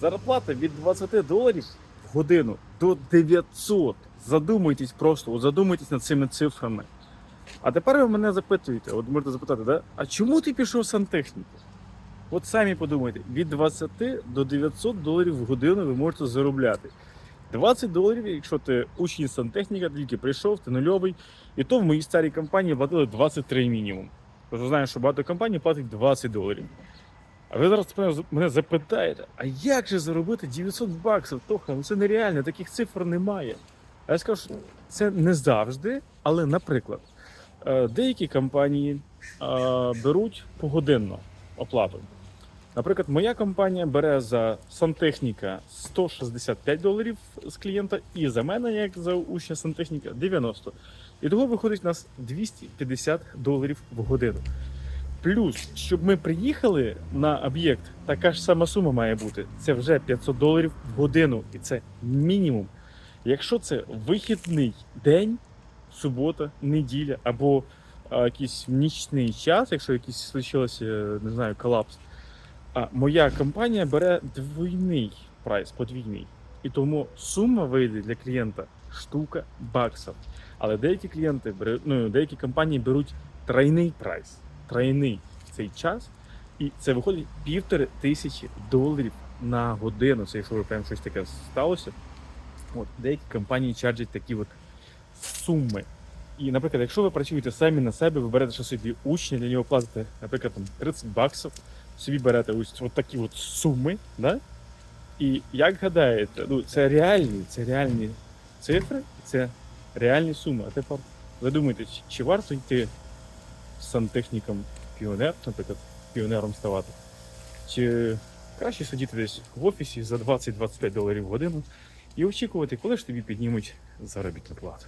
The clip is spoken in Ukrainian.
Зарплата від 20 доларів в годину до 900. Задумайтесь просто, от задумайтесь над цими цифрами. А тепер ви мене запитуєте, от можете запитати, да? а чому ти пішов в сантехніку? От самі подумайте, від 20 до 900 доларів в годину ви можете заробляти. 20 доларів, якщо ти учень сантехніка, тільки прийшов, ти нульовий, і то в моїй старій компанії платили 23 мінімум. Тобто знаю, що багато компаній платить 20 доларів. А ви зараз мене- запитаєте, а як же заробити 900 баксів? Тоха, ну це нереально, таких цифр немає. А я скажу, що це не завжди, але, наприклад, е, деякі компанії е, беруть погодинно оплату. Наприклад, моя компанія бере за сантехніка 165 доларів з клієнта, і за мене, як за учня сантехніка, 90. І того виходить у нас 250 доларів в годину. Плюс, щоб ми приїхали на об'єкт, така ж сама сума має бути. Це вже 500 доларів в годину, і це мінімум. Якщо це вихідний день, субота, неділя або а, якийсь нічний час, якщо якийсь случилося, не знаю, колапс, а моя компанія бере двойний прайс, подвійний. І тому сума вийде для клієнта штука баксів. Але деякі клієнти ну, деякі компанії беруть тройний прайс, тройний цей час, і це виходить півтори тисячі доларів на годину. Це якщо ви прям щось таке сталося. От деякі компанії чарджать такі от суми. І, наприклад, якщо ви працюєте самі на себе, ви берете ще собі учня, для нього платите, наприклад, там 30 баксів, собі берете ось от такі от суми, да? І як гадаєте, ну це реальні, це реальні цифри, це реальні суми. А тепер чи, чи варто йти сантехніком піонер, наприклад, піонером ставати? Чи краще сидіти десь в офісі за 20-25 доларів в годину і очікувати, коли ж тобі піднімуть заробітну плату?